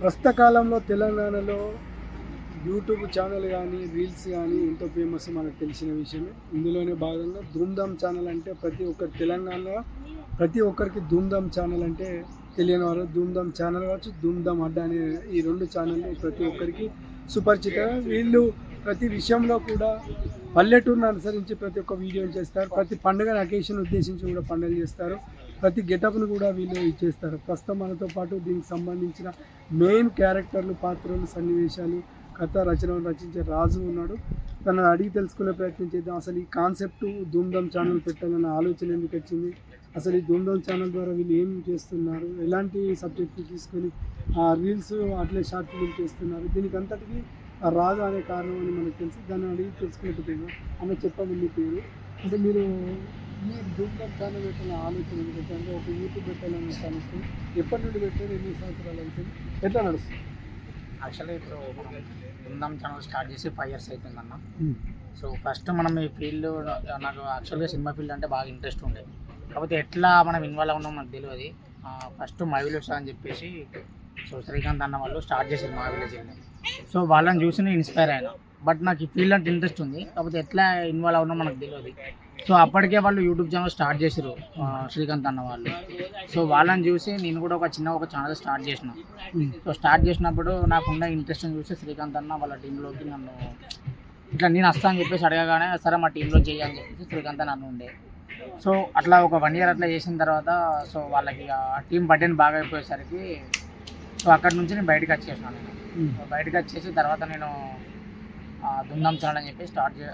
ప్రస్తుత కాలంలో తెలంగాణలో యూట్యూబ్ ఛానల్ కానీ రీల్స్ కానీ ఎంతో ఫేమస్ మనకు తెలిసిన విషయమే. ఇందులోనే భాగంగా ధూమ్ధామ్ ఛానల్ అంటే ప్రతి ఒక్కరి తెలంగాణలో ప్రతి ఒక్కరికి ధూమ్ధామ్ ఛానల్ అంటే తెలియని వారు ధూమ్ధామ్ ఛానల్ కావచ్చు ధూమ్ధామ్ అడ్డా అనే ఈ రెండు ఛానల్ ప్రతి ఒక్కరికి సుపరిచిత. వీళ్ళు ప్రతి విషయంలో కూడా పల్లెటూరును అనుసరించి ప్రతి ఒక్క వీడియోలు చేస్తారు. ప్రతి పండుగ అకేషన్ ఉద్దేశించి కూడా పండుగలు చేస్తారు. ప్రతి గెటప్ను కూడా వీళ్ళు ఇచ్చేస్తారు. ప్రస్తుతం మనతో పాటు దీనికి సంబంధించిన మెయిన్ క్యారెక్టర్లు పాత్రలు సన్నివేశాలు కథ రచనలు రచించే రాజు ఉన్నాడు. తనను అడిగి తెలుసుకునే ప్రయత్నం చేద్దాం. అసలు ఈ కాన్సెప్ట్ ధూమ్ధామ్ ఛానల్ పెట్టాలన్న ఆలోచన ఎందుకు వచ్చింది? అసలు ఈ ధూమ్ధామ్ ఛానల్ ద్వారా వీళ్ళు ఏం చేస్తున్నారు? ఎలాంటి సబ్జెక్టులు తీసుకొని ఆ రీల్స్ అట్లే షార్ట్ ఫిల్మ్ చేస్తున్నారు? దీనికి అంతటికి రాజు అనే కారణం అని మనకు తెలుసు. దాన్ని అడిగి తెలుసుకున్నట్టు ఆమె చెప్పండి మీ పేరు. అంటే మీరు ఈ ధూమ్ధామ్ ఛానల్ పెట్టాలని ఆలోచన ఎందుకు వచ్చింది? అంటే ఒక యూట్యూబ్ పెట్టాలని ఆలోచన ఎప్పటి నుండి పెట్టారు ఎన్ని సంవత్సరాలు అవుతుంది? ఎట్లా నడుస్తుంది? యాక్చువల్లీ ఇప్పుడు కుందం ఛానల్ స్టార్ట్ చేసి ఫైవ్ ఇయర్స్ అవుతుందన్న సో ఫస్ట్ మనం ఈ ఫీల్డ్ నాకు యాక్చువల్గా సినిమా ఫీల్డ్ అంటే బాగా ఇంట్రెస్ట్ ఉండే. కాకపోతే ఎట్లా మనం ఇన్వాల్వ్ ఉన్నాం మనకు తెలియదు. ఫస్ట్ మై విలేజ్ అని చెప్పేసి సో శ్రీకాంత్ అన్న వాళ్ళు స్టార్ట్ చేశారు మా విలేజ్ని సో వాళ్ళని చూసి ఇన్స్పైర్ అయినా. బట్ నాకు ఈ ఫీల్డ్ అంటే ఇంట్రెస్ట్ ఉంది. కాకపోతే ఎట్లా ఇన్వాల్వ్ అవునా మనకు తెలియదు. సో అప్పటికే వాళ్ళు యూట్యూబ్ ఛానల్ స్టార్ట్ చేశారు శ్రీకాంత్ అన్న వాళ్ళు. సో వాళ్ళని చూసి నేను కూడా ఒక చిన్న ఒక ఛానల్ స్టార్ట్ చేసిన. సో స్టార్ట్ చేసినప్పుడు నాకున్న ఇంట్రెస్ట్ చూసి శ్రీకాంత్ అన్న వాళ్ళ టీంలోకి నన్ను ఇట్లా నేను వస్తా అని చెప్పేసి అడగగానే సరే మా టీంలో చేయని చెప్పేసి శ్రీకాంత్ నన్ను ఉండే సో అట్లా ఒక వన్ ఇయర్ అట్లా చేసిన తర్వాత సో వాళ్ళకి ఆ టీం బర్త్డేని బాగా అయిపోయేసరికి సో అక్కడ నుంచి నేను బయటకు వచ్చేసినాను బయటకు వచ్చేసి తర్వాత నేను దుందం చాలని అని చెప్పి స్టార్ట్ చే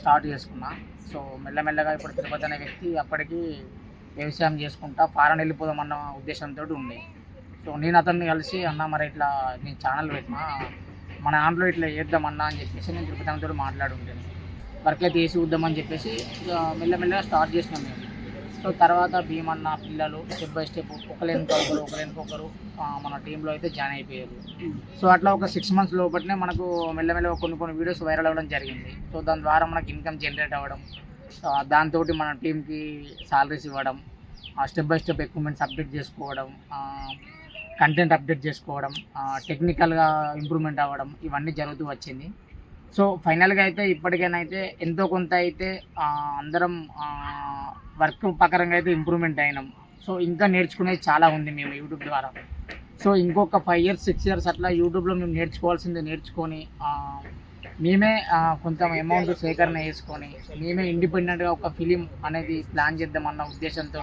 స్టార్ట్ చేసుకున్నా. సో మెల్లమెల్లగా ఇప్పుడు తిరుపతి అనే వ్యక్తి అప్పటికి వ్యవసాయం చేసుకుంటా ఫారెన్ వెళ్ళిపోదామన్న ఉద్దేశంతో ఉండే. సో నేను అతన్ని కలిసి అన్న మరి ఇట్లా నేను ఛానల్ పెట్టినా మన దాంట్లో ఇట్లా చేద్దామన్నా అని చెప్పేసి నేను తిరుపతి అన్నతో మాట్లాడుంటాను వర్క్ అయితే వేసి వద్దామని చెప్పేసి మెల్లమెల్లగా స్టార్ట్ చేసినాం మేము. సో తర్వాత భీమన్న పిల్లలు స్టెప్ బై స్టెప్ ఒకలేనికి ఒకరు ఒకరు మన టీంలో అయితే జాయిన్ అయిపోయారు. సో అట్లా ఒక సిక్స్ మంత్స్ లోపలనే మనకు మెల్లమెల్లగా కొన్ని కొన్ని వీడియోస్ వైరల్ అవ్వడం జరిగింది. సో దాని ద్వారా మనకి ఇన్కమ్ జనరేట్ అవ్వడం దాంతో మన టీంకి సాలరీస్ ఇవ్వడం step by step equipments update చేసుకోవడం కంటెంట్ అప్డేట్ చేసుకోవడం టెక్నికల్గా ఇంప్రూవ్మెంట్ అవ్వడం ఇవన్నీ జరుగుతూ వచ్చింది. సో ఫైనల్గా అయితే ఇప్పటికైనా అయితే ఎంతో కొంత అయితే అందరం వర్క్ ప్రకారంగా అయితే ఇంప్రూవ్మెంట్ అయినాం. సో ఇంకా నేర్చుకునేది చాలా ఉంది మేము యూట్యూబ్ ద్వారా. సో ఇంకొక ఫైవ్ ఇయర్స్ సిక్స్ ఇయర్స్ అట్లా యూట్యూబ్లో మేము నేర్చుకోవాల్సింది నేర్చుకొని మేమే కొంత అమౌంట్ సేకరణ చేసుకొని మేమే ఇండిపెండెంట్గా ఒక ఫిలిం అనేది ప్లాన్ చేద్దామన్న ఉద్దేశంతో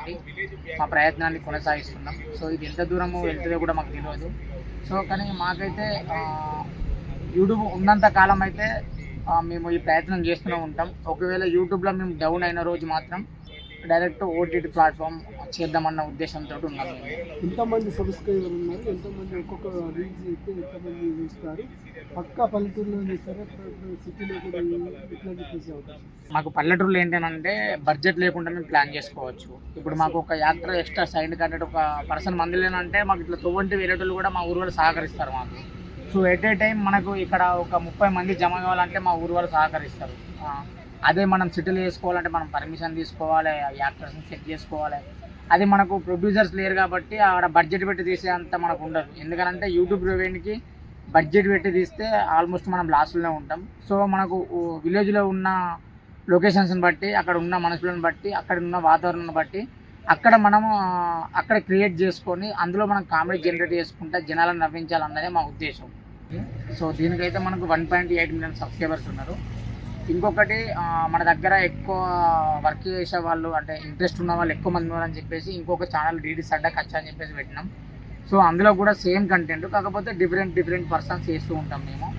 మా ప్రయత్నాన్ని కొనసాగిస్తున్నాం. సో ఇది ఎంత దూరము వెళ్తుందో కూడా మాకు తెలియదు సో కానీ మాకైతే యూట్యూబ్ ఉన్నంత కాలం అయితే మేము ఈ ప్రయత్నం చేస్తూనే ఉంటాం. ఒకవేళ యూట్యూబ్లో మేము డౌన్ అయిన రోజు మాత్రం డైరెక్ట్ ఓటీటీ ప్లాట్ఫామ్ చేద్దామన్న ఉద్దేశంతో ఉన్నాం. ఎంతమంది సబ్స్క్రైబర్ ఉన్నారు? ఎంతమంది ఒక్కొక్క రీల్స్ అయితే ఎంతమంది చూస్తారు? పక్కా పల్లెటూరులో చూస్తారా సిటీలో కూడా ఇట్లా చేసే అవకాశం మాకు పల్లెటూరులో ఏంటంటే బడ్జెట్ లేకుండా మేము ప్లాన్ చేసుకోవచ్చు. ఇప్పుడు మాకు ఒక యాత్ర ఎక్స్ట్రా సైడ్ కంటే ఒక పర్సన్ మంది లేనంటే మాకు ఇట్లా తొవ్వంటి వేరేటోళ్ళు కూడా మా ఊరు వాళ్ళు సహకరిస్తారు మాకు. సో ఎట్ ఏ టైం మనకు ఇక్కడ ఒక ముప్పై మంది జమ కావాలంటే మా ఊరు వాళ్ళు సహకరిస్తారు. అదే మనం సెటిల్ చేసుకోవాలంటే మనం పర్మిషన్ తీసుకోవాలి యాక్టర్స్ని సెట్ చేసుకోవాలి. అది మనకు ప్రొడ్యూసర్స్ లేరు కాబట్టి ఆడ బడ్జెట్ పెట్టి తీసే అంత మనకు ఉండదు. ఎందుకంటే యూట్యూబ్ రెవెన్యూకి బడ్జెట్ పెట్టి తీస్తే ఆల్మోస్ట్ మనం లాస్ట్లోనే ఉంటాం. సో మనకు విలేజ్లో ఉన్న లొకేషన్స్ని బట్టి అక్కడ ఉన్న మనుషులను బట్టి అక్కడ ఉన్న వాతావరణాన్ని బట్టి అక్కడ మనము అక్కడ క్రియేట్ చేసుకొని అందులో మనం కామెడీ జనరేట్ చేసుకుంటే జనాలను నవ్వించాలన్నదే మా ఉద్దేశం. సో దీనికైతే మనకు one point eight million subscribers ఉన్నారు. ఇంకొకటి మన దగ్గర ఎక్కువ వర్క్ చేసే వాళ్ళు అంటే ఇంట్రెస్ట్ ఉన్న వాళ్ళు ఎక్కువ మంది ఉన్నారని చెప్పేసి ఇంకొక ఛానల్ డీడీ సడ్డా కచ్చా అని చెప్పేసి పెట్టినాం. సో అందులో కూడా సేమ్ కంటెంట్ కాకపోతే డిఫరెంట్ డిఫరెంట్ పర్సన్స్ చేస్తూ ఉంటాం మేము.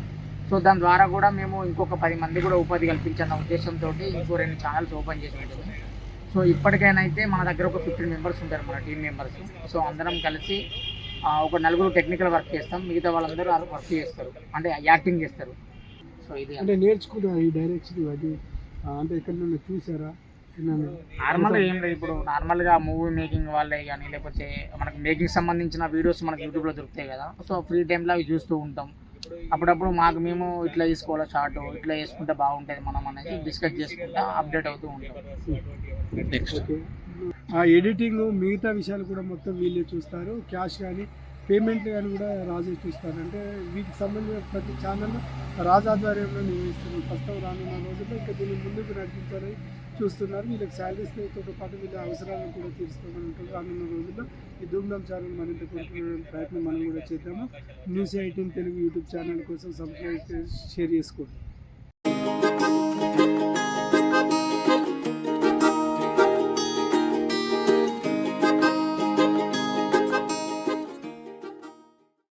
సో దాని ద్వారా కూడా మేము ఇంకొక పది మంది కూడా ఉపాధి కల్పించాలన్న ఉద్దేశంతో ఇంకో రెండు ఛానల్స్ ఓపెన్ చేసి ఉంటుంది సో ఇప్పటికైనా అయితే మన దగ్గర ఒక ఫిఫ్టీన్ మెంబర్స్ ఉంటారు మన టీం మెంబర్స్. సో అందరం కలిసి ఒక నలుగురు టెక్నికల్ వర్క్ చేస్తాం. మిగతా వాళ్ళందరూ వర్క్ చేస్తారు. అంటే యాక్టింగ్ చేస్తారు. సో ఇది అంటే నేర్చుకుంటారు ఈ డైరెక్షన్ అది అంటే ఎక్కడ నుండి చూసారా. నార్మల్గా ఏం లేదు. ఇప్పుడు నార్మల్గా మూవీ మేకింగ్ వాళ్ళే కానీ లేకపోతే మనకి మేకింగ్ సంబంధించిన వీడియోస్ మనకి యూట్యూబ్లో దొరుకుతాయి కదా. సో ఫ్రీ టైంలో అవి చూస్తూ ఉంటాం. అప్పుడప్పుడు మాకు మేము ఇట్లా తీసుకోవాలా షార్ట్ ఇట్లా చేసుకుంటే బాగుంటుంది మనం అనేది డిస్కస్ చేసుకుంటా అప్డేట్ అవుతూ ఉంటాం. ఓకే ఆ ఎడిటింగ్ మిగతా విషయాలు కూడా మొత్తం వీళ్ళే చూస్తారు. క్యాష్ కానీ పేమెంట్ కానీ కూడా రాజే చూస్తారు. అంటే వీటికి సంబంధించిన ప్రతి ఛానల్ రాజు ఆధ్వర్యంలో నిర్వహిస్తున్నారు ప్రస్తుతం రానున్న రోజుల్లో ఇంకా దీన్ని ముందుకు నడిపించాలని చూస్తున్నారు. వీళ్ళకి శాలరీస్తో పాటు వీళ్ళ అవసరాలను కూడా తీర్చుకోమని రానున్న రోజుల్లో ఈ ధూమ్ధామ్ ఛానల్ మరింత కోరుకునే ప్రయత్నం మనం కూడా చేద్దాము. News eighteen Telugu YouTube channel కోసం సబ్స్క్రైబ్ షేర్ చేసుకోండి.